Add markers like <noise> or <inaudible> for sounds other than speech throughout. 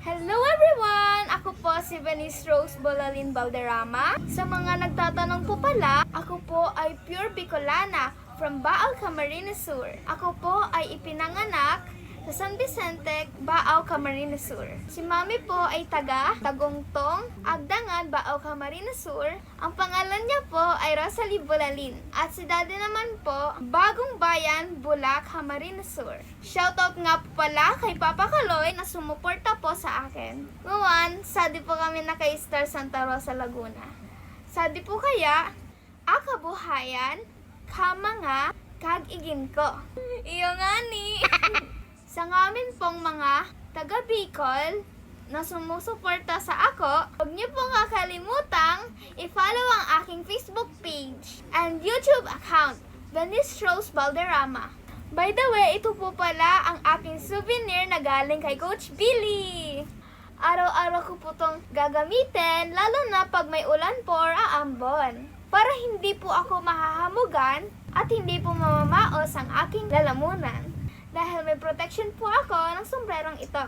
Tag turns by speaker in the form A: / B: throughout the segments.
A: Hello everyone! Ako po si Venice Rose Bolalin Valderrama. Sa mga nagtatanong po pala, ako po ay pure Bicolana from Baal, Camarines Sur. Ako po ay ipinanganak sa San Vicente, Baao, Camarines Sur. Si Mami po ay taga Tagongtong, Agdangan, Baao, Camarines Sur. Ang pangalan niya po ay Rosalie Bolalin. At si Daddy naman po, Bagong Bayan, Bulac, Camarines Sur. Shoutout nga po pala kay Papa Kaloy na sumuporta po sa akin. Ngayon, sadi po kami na kay Star Santa Rosa, Laguna. Sadi po kaya, akabuhayan, kamanga, kag-igin ko. Iyo nga ni. <laughs> sa ngamin pong mga taga Bicol na sumusuporta sa ako, huwag niyo pong kakalimutang i-follow ang aking Facebook page and YouTube account, Venice Rose Balderrama. By the way, ito po pala ang aking souvenir na galing kay Coach Billy. Araw-araw ko po itong gagamitin, lalo na pag may ulan po or aambon. Para hindi po ako mahahamugan at hindi po mamamaos ang aking lalamunan. Dahil may protection po ako ng sombrerong ito.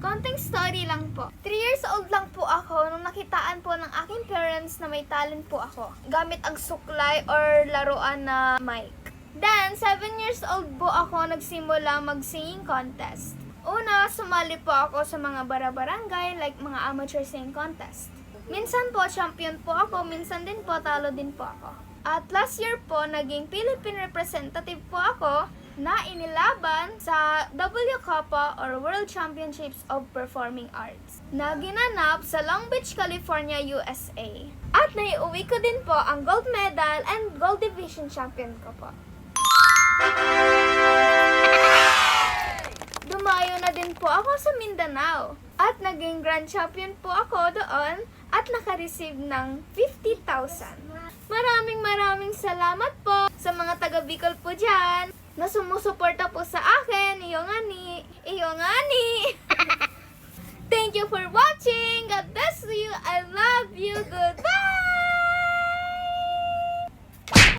A: Konting story lang po. 3 years old lang po ako nung nakitaan po ng aking parents na may talent po ako. Gamit ang suklay or laruan na mic. Then, 7 years old po ako nagsimula mag-singing contest. Una, sumali po ako sa mga bara-barangay like mga amateur singing contest. Minsan po, champion po ako, minsan din po, talo din po ako. At last year po, naging Philippine representative po ako na inilaban sa WCOPA or World Championships of Performing Arts na ginanap sa Long Beach, California, USA. At naiuwi ko din po ang gold medal and gold division champion ko po. Mindanao at naging grand champion po ako doon at nakareceive ng 50,000. Maraming maraming salamat po sa mga taga Bicol po dyan na sumusuporta po sa akin. Iyo nga ni. Iyo nga ni. <laughs> Thank you for watching. God bless you. I love you. Good